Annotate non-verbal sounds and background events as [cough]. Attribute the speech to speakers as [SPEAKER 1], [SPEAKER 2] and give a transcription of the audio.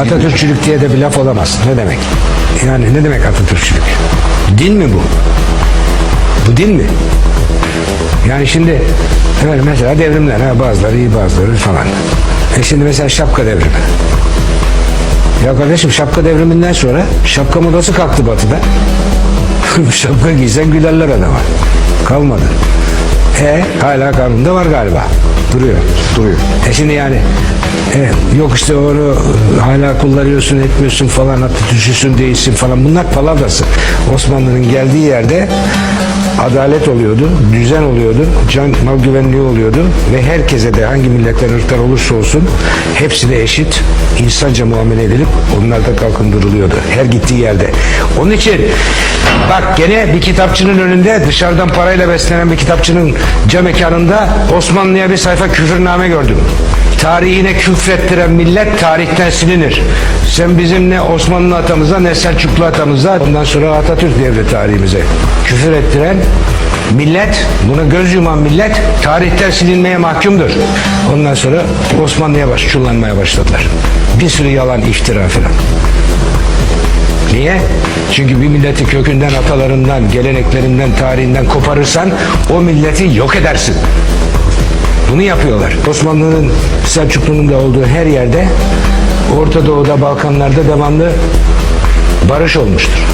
[SPEAKER 1] Atatürkçülük diye de bir laf olamaz. Ne demek? Yani ne demek Atatürkçülük? Din mi bu? Bu din mi? Yani şimdi evet mesela devrimler ha, bazıları iyi bazıları falan. E şimdi mesela şapka devrimi. Ya kardeşim şapka devriminden sonra şapka modası kalktı batıda. [laughs] şapka giysen gülerler adama. Kalmadı. E hala kanunda var galiba. Duruyor.
[SPEAKER 2] Duruyor.
[SPEAKER 1] E şimdi yani e, yok işte onu e, hala kullanıyorsun etmiyorsun falan Atatürkçüsün değilsin falan bunlar palavrası. Osmanlı'nın geldiği yerde adalet oluyordu, düzen oluyordu, can mal güvenliği oluyordu ve herkese de hangi milletten ırktan olursa olsun hepsine eşit insanca muamele edilip onlar da kalkındırılıyordu her gittiği yerde. Onun için bak gene bir kitapçının önünde dışarıdan parayla beslenen bir kitapçının cam mekanında Osmanlı'ya bir sayfa küfürname gördüm. Tarihine küfrettiren millet tarihten silinir. Sen bizim ne Osmanlı atamıza ne Selçuklu atamıza ondan sonra Atatürk devri tarihimize küfür ettiren millet, buna göz yuman millet tarihten silinmeye mahkumdur. Ondan sonra Osmanlı'ya baş, çullanmaya başladılar. Bir sürü yalan iftira falan. Niye? Çünkü bir milleti kökünden, atalarından, geleneklerinden, tarihinden koparırsan o milleti yok edersin. Bunu yapıyorlar. Osmanlı'nın, Selçuklu'nun da olduğu her yerde Orta Doğu'da, Balkanlar'da devamlı barış olmuştur.